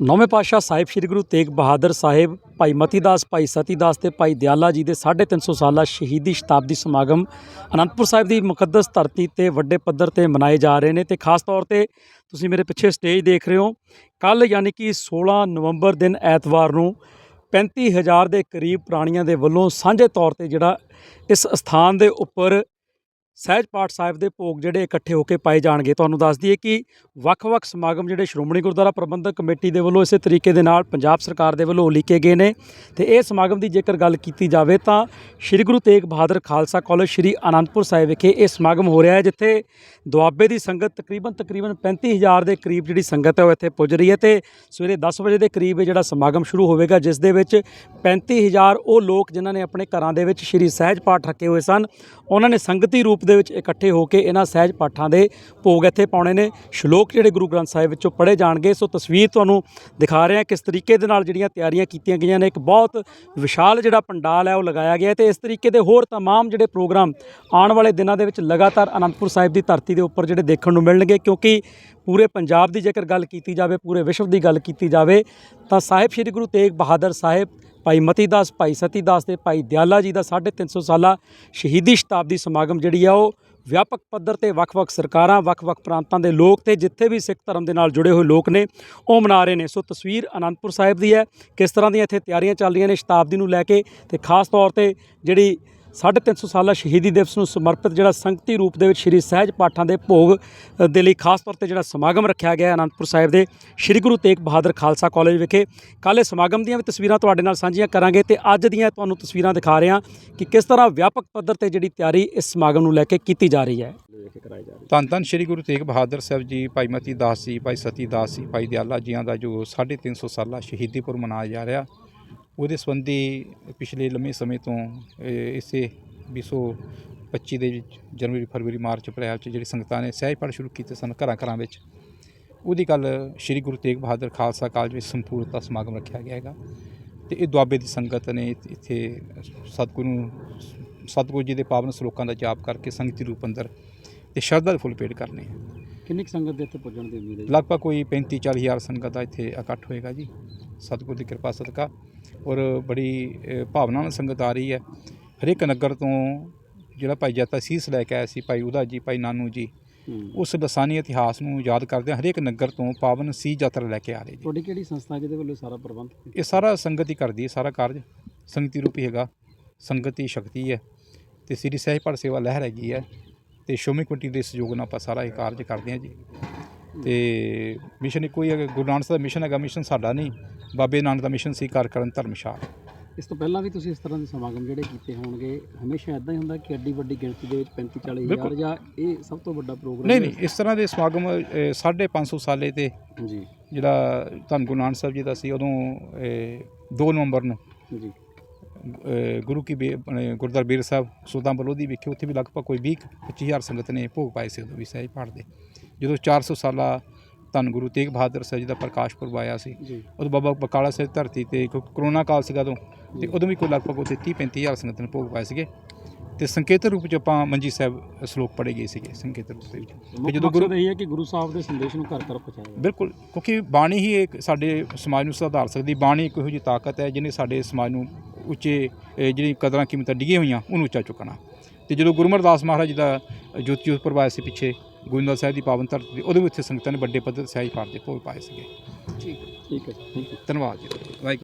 ਨੌਵੇਂ ਪਾਤਸ਼ਾਹ ਸਾਹਿਬ ਸ੍ਰੀ ਗੁਰੂ ਤੇਗ ਬਹਾਦਰ ਸਾਹਿਬ, ਭਾਈ ਮਤੀਦਾਸ, ਭਾਈ ਸਤੀਦਾਸ ਤੇ ਭਾਈ ਦਿਆਲਾ ਜੀ ਦੇ 350 ਸਾਲਾ ਸ਼ਹੀਦੀ ਸ਼ਤਾਬਦੀ ਸਮਾਗਮ ਅਨੰਦਪੁਰ ਸਾਹਿਬ ਦੀ ਮੁਕੱਦਸ ਧਰਤੀ ਤੇ ਵੱਡੇ ਪੱਧਰ ਤੇ ਮਨਾਏ ਜਾ ਰਹੇ ਨੇ ਤੇ ਖਾਸ ਤੌਰ ਤੇ ਤੁਸੀਂ ਮੇਰੇ ਪਿੱਛੇ ਸਟੇਜ ਦੇਖ ਰਹੇ ਹੋ। ਕੱਲ ਯਾਨੀ ਕਿ 16 ਨਵੰਬਰ ਦਿਨ ਐਤਵਾਰ ਨੂੰ 35000 ਦੇ ਕਰੀਬ ਪ੍ਰਾਣੀਆਂ ਦੇ ਵੱਲੋਂ ਸਾਂਝੇ ਤੌਰ ਤੇ ਜਿਹੜਾ ਇਸ ਸਥਾਨ ਦੇ ਉੱਪਰ ਸਹਿਜ ਪਾਠ ਸਾਹਿਬ ਦੇ ਭੋਗ ਜਿਹੜੇ ਇਕੱਠੇ ਹੋ ਕੇ ਪਾਏ ਜਾਣਗੇ। ਤੁਹਾਨੂੰ ਦੱਸ ਦਈਏ ਕਿ ਵੱਖ-ਵੱਖ ਸਮਾਗਮ ਜਿਹੜੇ ਸ਼੍ਰੋਮਣੀ ਗੁਰਦੁਆਰਾ ਪ੍ਰਬੰਧਕ ਕਮੇਟੀ ਦੇ ਵੱਲੋਂ ਇਸੇ ਤਰੀਕੇ ਦੇ ਨਾਲ ਪੰਜਾਬ ਸਰਕਾਰ ਦੇ ਵੱਲੋਂ ਉਲੀਕੇ ਗਏ ਨੇ ਤੇ ਇਹ ਸਮਾਗਮ ਦੀ ਜੇਕਰ ਗੱਲ ਕੀਤੀ ਜਾਵੇ ਤਾਂ ਸ੍ਰੀ ਗੁਰੂ ਤੇਗ ਬਹਾਦਰ ਖਾਲਸਾ ਕਾਲਜ ਸ੍ਰੀ ਆਨੰਦਪੁਰ ਸਾਹਿਬ ਵਿਖੇ ਇਹ ਸਮਾਗਮ ਹੋ ਰਿਹਾ ਹੈ, ਜਿੱਥੇ ਦੁਆਬੇ ਦੀ ਸੰਗਤ ਤਕਰੀਬਨ ਤਕਰੀਬਨ 35000 ਦੇ ਕਰੀਬ ਜਿਹੜੀ ਸੰਗਤ ਹੈ ਉਹ ਇੱਥੇ ਪੁੱਜ ਰਹੀ ਹੈ ਤੇ ਸਵੇਰੇ 10 ਵਜੇ ਦੇ ਕਰੀਬ ਇਹ ਜਿਹੜਾ ਸਮਾਗਮ ਸ਼ੁਰੂ ਹੋਵੇਗਾ, ਜਿਸ ਦੇ ਵਿੱਚ 35000 ਉਹ ਲੋਕ ਜਿਨ੍ਹਾਂ ਨੇ ਆਪਣੇ ਘਰਾਂ ਦੇ ਵਿੱਚ ਸ੍ਰੀ ਸਹਿਜ ਪਾਠ ਰੱਖੇ ਹੋਏ ਸਨ, ਉਹਨਾਂ ਨੇ ਸੰਗਤੀ ਰੂਪ ਦੇ ਵਿੱਚ ਇਕੱਠੇ ਹੋ ਕੇ ਇਹਨਾਂ ਸਹਿਜ ਪਾਠਾਂ ਦੇ ਭੋਗ ਇੱਥੇ ਪਾਉਣੇ ਨੇ ਸ਼ਲੋਕ ਜਿਹੜੇ ਗੁਰੂ ਗ੍ਰੰਥ ਸਾਹਿਬ ਵਿੱਚੋਂ ਪੜ੍ਹੇ ਜਾਣਗੇ ਸੋ ਤਸਵੀਰ ਤੁਹਾਨੂੰ ਦਿਖਾ ਰਹੇ ਹਾਂ ਕਿਸ ਤਰੀਕੇ ਦੇ ਨਾਲ ਜਿਹੜੀਆਂ ਤਿਆਰੀਆਂ ਕੀਤੀਆਂ ਗਈਆਂ ਨੇ ਇੱਕ ਬਹੁਤ ਵਿਸ਼ਾਲ ਜਿਹੜਾ ਪੰਡਾਲ ਹੈ ਉਹ ਲਗਾਇਆ ਗਿਆ ਹੈ ਤੇ ਇਸ ਤਰੀਕੇ ਦੇ ਹੋਰ तमाम ਜਿਹੜੇ ਪ੍ਰੋਗਰਾਮ ਆਉਣ ਵਾਲੇ ਦਿਨਾਂ ਦੇ ਵਿੱਚ ਲਗਾਤਾਰ ਅਨੰਦਪੁਰ ਸਾਹਿਬ ਦੀ ਧਰਤੀ ਦੇ ਉੱਪਰ ਜਿਹੜੇ ਦੇਖਣ ਨੂੰ ਮਿਲਣਗੇ ਕਿਉਂਕਿ ਪੂਰੇ ਪੰਜਾਬ ਦੀ ਜੇਕਰ ਗੱਲ ਕੀਤੀ ਜਾਵੇ ਪੂਰੇ ਵਿਸ਼ਵ ਦੀ ਗੱਲ ਕੀਤੀ ਜਾਵੇ ਤਾਂ ਸਾਹਿਬ ਸ੍ਰੀ ਗੁਰੂ ਤੇਗ ਬਹਾਦਰ ਸਾਹਿਬ ਭਾਈ ਮਤੀਦਾਸ ਭਾਈ ਸਤੀਦਾਸ ਤੇ ਭਾਈ ਦਿਆਲਾ ਜੀ ਦਾ 350 ਸਾਲਾ ਸ਼ਹੀਦੀ ਸ਼ਤਾਬਦੀ ਸਮਾਗਮ ਜਿਹੜੀ ਆ ਉਹ ਵਿਆਪਕ ਪੱਧਰ ਤੇ ਵੱਖ-ਵੱਖ ਸਰਕਾਰਾਂ, ਵੱਖ-ਵੱਖ ਪ੍ਰਾਂਤਾਂ ਦੇ ਲੋਕ ਤੇ ਜਿੱਥੇ ਵੀ ਸਿੱਖ ਧਰਮ ਦੇ ਨਾਲ ਜੁੜੇ ਹੋਏ ਲੋਕ ਨੇ, ਉਹ ਮਨਾ ਰਹੇ ਨੇ। ਸੋ ਤਸਵੀਰ ਅਨੰਦਪੁਰ ਸਾਹਿਬ ਦੀ ਹੈ। ਕਿਸ ਤਰ੍ਹਾਂ ਦੀਆਂ ਇੱਥੇ ਤਿਆਰੀਆਂ ਚੱਲ ਰਹੀਆਂ ਨੇ ਸ਼ਤਾਬਦੀ ਨੂੰ ਲੈ ਕੇ ਤੇ ਖਾਸ ਤੌਰ ਤੇ ਜਿਹੜੀ 350 ਸਾਲਾ ਸ਼ਹੀਦੀ ਦਿਵਸ ਨੂੰ ਸਮਰਪਿਤ ਜਿਹੜਾ ਸੰਗਤੀ ਰੂਪ ਦੇ ਵਿੱਚ ਸ਼੍ਰੀ ਸਹਿਜ ਪਾਠਾਂ ਦੇ ਭੋਗ ਦੇ ਲਈ ਖਾਸ ਤੌਰ ਤੇ ਜਿਹੜਾ ਸਮਾਗਮ ਰੱਖਿਆ ਗਿਆ ਅਨੰਦਪੁਰ ਸਾਹਿਬ ਦੇ ਸ਼੍ਰੀ ਗੁਰੂ ਤੇਗ ਬਹਾਦਰ ਖਾਲਸਾ ਕਾਲਜ ਵਿਖੇ। ਕੱਲ੍ਹ ਇਹ ਸਮਾਗਮ ਦੀਆਂ ਵੀ ਤਸਵੀਰਾਂ ਤੁਹਾਡੇ ਨਾਲ ਸਾਂਝੀਆਂ ਕਰਾਂਗੇ ਤੇ ਅੱਜ ਦੀਆਂ ਤੁਹਾਨੂੰ ਤਸਵੀਰਾਂ ਦਿਖਾ ਰਹੇ ਹਾਂ ਕਿ ਕਿਸ ਤਰ੍ਹਾਂ ਵਿਆਪਕ ਪੱਧਰ ਤੇ ਜਿਹੜੀ ਤਿਆਰੀ ਇਸ ਸਮਾਗਮ ਨੂੰ ਲੈ ਕੇ ਕੀਤੀ ਜਾ ਰਹੀ ਹੈ। ਧੰਨ ਧੰਨ ਸ਼੍ਰੀ ਗੁਰੂ ਤੇਗ ਬਹਾਦਰ ਸਾਹਿਬ ਜੀ, ਭਾਈ ਮਤੀ ਦਾਸ ਜੀ, ਭਾਈ ਸਤੀ ਦਾਸ ਜੀ, ਭਾਈ ਦਿਆਲਾ ਜੀਆਂ ਦਾ ਜੋ 350 ਸਾਲਾ ਸ਼ਹੀਦੀਪੁਰ ਮਨਾਇਆ ਜਾ ਰਿਹਾ। ਉਹਦੇ ਸੰਬੰਧੀ ਪਿਛਲੇ ਲੰਮੇ ਸਮੇਂ ਤੋਂ ਇਹ ਇਸੇ 2025 ਦੇ ਵਿੱਚ ਜਨਵਰੀ, ਫਰਵਰੀ, ਮਾਰਚ, ਅਪ੍ਰੈਲ ਚ ਜਿਹੜੀ ਸੰਗਤਾਂ ਨੇ ਸਹਿਜ ਪਾਠ ਸ਼ੁਰੂ ਕੀਤੇ ਸਨ ਘਰਾਂ ਘਰਾਂ ਵਿੱਚ। ਉਹਦੀ ਕੱਲ ਸ਼੍ਰੀ ਗੁਰੂ ਤੇਗ ਬਹਾਦਰ ਖਾਲਸਾ ਕਾਲਜ ਵਿੱਚ ਸੰਪੂਰਨਤਾ ਸਮਾਗਮ ਰੱਖਿਆ ਗਿਆ ਹੈਗਾ। ਤੇ ਇਹ ਦੁਆਬੇ ਦੀ ਸੰਗਤ ਨੇ ਇੱਥੇ- ਸਤਿਗੁਰੂ ਸਤਿਗੁਰੂ ਜੀ ਦੇ ਪਾਵਨ ਸਰੋਕਾਂ ਦਾ ਜਾਪ ਕਰਕੇ ਸੰਗਤੀ ਰੂਪ ਅੰਦਰ ਤੇ ਸ਼ਰਧਾ ਦੇ ਫੁੱਲ ਭੇਟ ਕਰਨੇ ਆ। ਕਿੰਨੀ ਸੰਗਤ ਦੇ ਇੱਥੇ ਪੁੱਜਣ ਦੀ ਉਮੀਦ ਹੈ ਲਗਭਗ ਕੋਈ 35 40 ਹਜ਼ਾਰ ਸੰਗਤ ਦਾ ਇੱਥੇ ਇਕੱਠ ਹੋਏਗਾ ਜੀ। ਸਤਿਗੁਰ ਦੀ ਕਿਰਪਾ ਸਦਕਾ। ਔਰ ਬੜੀ ਅ, ਭਾਵਨਾ ਨਾਲ ਸੰਗਤ ਆ ਰਹੀ ਹੈ। ਹਰੇਕ ਨਗਰ ਤੋਂ ਜਿਹੜਾ ਭਾਈ ਜੱਤਾ ਸੀਸ ਲੈ ਕੇ ਆਇਆ ਸੀ ਭਾਈ ਉਹਦਾ ਜੀ ਭਾਈ ਨਾਨੂ ਜੀ ਉਸ ਲਸਾਨੀ ਇਤਿਹਾਸ ਨੂੰ ਯਾਦ ਕਰਦੇ ਹਰੇਕ ਨਗਰ ਤੋਂ ਪਾਵਨ ਸੀ ਯਾਤਰਾ ਲੈ ਕੇ ਆ ਰਹੇ ਜੀ। ਤੁਹਾਡੀ ਕਿਹੜੀ ਸੰਸਥਾ ਜਿਹਦੇ ਵੱਲੋਂ ਸਾਰਾ ਪ੍ਰਬੰਧ ਇਹ ਸਾਰਾ ਸੰਗਤ ਹੀ ਕਰਦੀ ਹੈ ਸਾਰਾ ਕਾਰਜ। ਸੰਗਤੀ ਰੂਪੀ ਹੈਗਾ। ਸੰਗਤ ਸ਼ਕਤੀ ਹੈ। ਤੇ ਸ੍ਰੀ ਸਹਿਜਪਾਠ ਸੇਵਾ ਲਹਿਰ ਹੈਗੀ ਹੈ। ਤੇ ਸ਼੍ਰੋਮਣੀ ਕਮੇਟੀ ਦੇ ਸਹਿਯੋਗ ਨਾਲ ਆਪਾਂ ਸਾਰਾ ਇਹ ਕਾਰਜ ਕਰਦੇ ਹਾਂ ਜੀ। ਤੇ ਮਿਸ਼ਨ ਇੱਕੋ ਹੀ ਹੈ ਗੁਰੂ ਨਾਨਕ ਸਾਹਿਬ ਦਾ ਮਿਸ਼ਨ ਹੈਗਾ ਮਿਸ਼ਨ ਸਾਡਾ ਨਹੀਂ ਬਾਬੇ ਨਾਨਕ ਦਾ ਮਿਸ਼ਨ ਸੀ ਕਰਨ ਧਰਮਸ਼ਾਲ ਇਸ ਤੋਂ ਪਹਿਲਾਂ ਵੀ ਤੁਸੀਂ ਇਸ ਤਰ੍ਹਾਂ ਦੇ ਸਮਾਗਮ ਜਿਹੜੇ ਕੀਤੇ ਹੋਣਗੇ ਹਮੇਸ਼ਾ ਇਦਾਂ ਹੀ ਹੁੰਦਾ ਕਿ ਐਡੀ ਵੱਡੀ ਗਿਣਤੀ ਦੇ ਵਿੱਚ 35 40 ਹਜ਼ਾਰ। ਜਾਂ ਇਹ ਸਭ ਤੋਂ ਵੱਡਾ ਪ੍ਰੋਗਰਾਮ ਨਹੀਂ ਨਹੀਂ ਇਸ ਤਰ੍ਹਾਂ ਦੇ ਸਮਾਗਮ 550 ਸਾਲੇ ਤੇ ਜੀ। ਜਿਹੜਾ ਧੰਨ ਗੁਰੂ ਨਾਨਕ ਸਾਹਿਬ ਜੀ ਦਾ ਸੀ ਉਦੋਂ 2 ਨਵੰਬਰ ਨੂੰ। ਜੀ। ਗੁਰੂ ਕੀ ਬੇ- ਆਪਣੇ ਗੁਰਦੁਆਰਾ ਬੀਰ ਸਾਹਿਬ ਸੁਲਤਾਨ ਬਲੋਦੀ ਵਿਖੇ ਉੱਥੇ ਵੀ ਲਗਭਗ ਕੋਈ 20 25000 ਸੰਗਤ ਨੇ ਭੋਗ ਪਾਏ ਸੀ ਉਦੋਂ ਵੀ ਸਹਿਜ ਪਾਠ ਦੇ। ਜਦੋਂ 400 ਸਾਲਾ ਧੰਨ ਗੁਰੂ ਤੇਗ ਬਹਾਦਰ ਸਾਹਿਬ ਜੀ ਦਾ ਪ੍ਰਕਾਸ਼ ਪੁਰਬ ਆਇਆ ਸੀ ਜੀ। ਉਦੋਂ ਬਾਬਾ ਬਕਾਲਾ ਸਾਹਿਬ ਧਰਤੀ ਤੇ ਕਿਉਂਕਿ ਕਰੋਨਾ ਕਾਲ ਸੀਗਾ ਉਦੋਂ ਤੇ ਉਦੋਂ ਵੀ ਕੋਈ ਲਗਭਗ ਉੱਥੇ 30 35000 ਸੰਗਤ ਨੇ ਭੋਗ ਪਾਏ ਸੀਗੇ। ਤੇ ਸੰਕੇਤ ਰੂਪ ਚ ਆਪਾਂ ਮੰਜੀ ਸਾਹਿਬ ਸ਼ਲੋਕ ਪੜ੍ਹੇ ਗਏ ਸੀਗੇ ਸੰਕੇਤ ਰੂਪ ਦੇ ਵਿੱਚ। ਤੇ ਜਦੋਂ ਗੁਰੂ ਇਹ ਹੈ ਕਿ ਗੁਰੂ ਸਾਹਿਬ ਦੇ ਸੰਦੇਸ਼ ਨੂੰ ਘਰ ਘਰ ਪਹੁੰਚਾਇਆ। ਬਿਲਕੁਲ ਕਿਉਂਕਿ ਬਾਣੀ ਹੀ ਇੱਕ ਸਾਡੇ ਸਮਾਜ ਨੂੰ ਸੁਧਾਰ ਸਕਦੀ ਬਾਣੀ ਇੱਕ ਇਹੋ ਜਿਹੀ ਤਾਕਤ ਹੈ ਜਿਹਨੇ ਸਾਡੇ ਸਮਾਜ ਨੂੰ ਉੱਚੇ ਜਿਹੜੀ ਕਦਰਾਂ ਕੀਮਤਾਂ ਡਿੱਗੀਆਂ ਹੋਈਆਂ ਉਹਨੂੰ ਉੱਚਾ ਚੁੱਕਣਾ। ਤੇ ਜਦੋਂ ਗੁਰੂ ਅਮਰਦਾਸ ਮਹਾਰਾਜ ਦਾ ਜੋਤੀ ਜੋਤ ਪ੍ਰਵਾਹ ਸੀ ਪਿੱਛੇ ਗੋਇੰਦਵਾਲ ਸਾਹਿਬ ਦੀ ਪਾਵਨ ਧਰਤੀ ਤੇ ਉਹਦੇ ਵਿੱਚ ਸੰਗਤਾਂ ਨੇ ਵੱਡੇ ਪੱਧਰ ਸਹਿਜ ਪਾਠ ਦੇ ਭੋਗ ਪਾਏ ਸੀਗੇ। ਠੀਕ ਹੈ। ਥੈਂਕ ਯੂ ਧੰਨਵਾਦ ਜੀ। ਵਾਹਿਗੁਰੂ।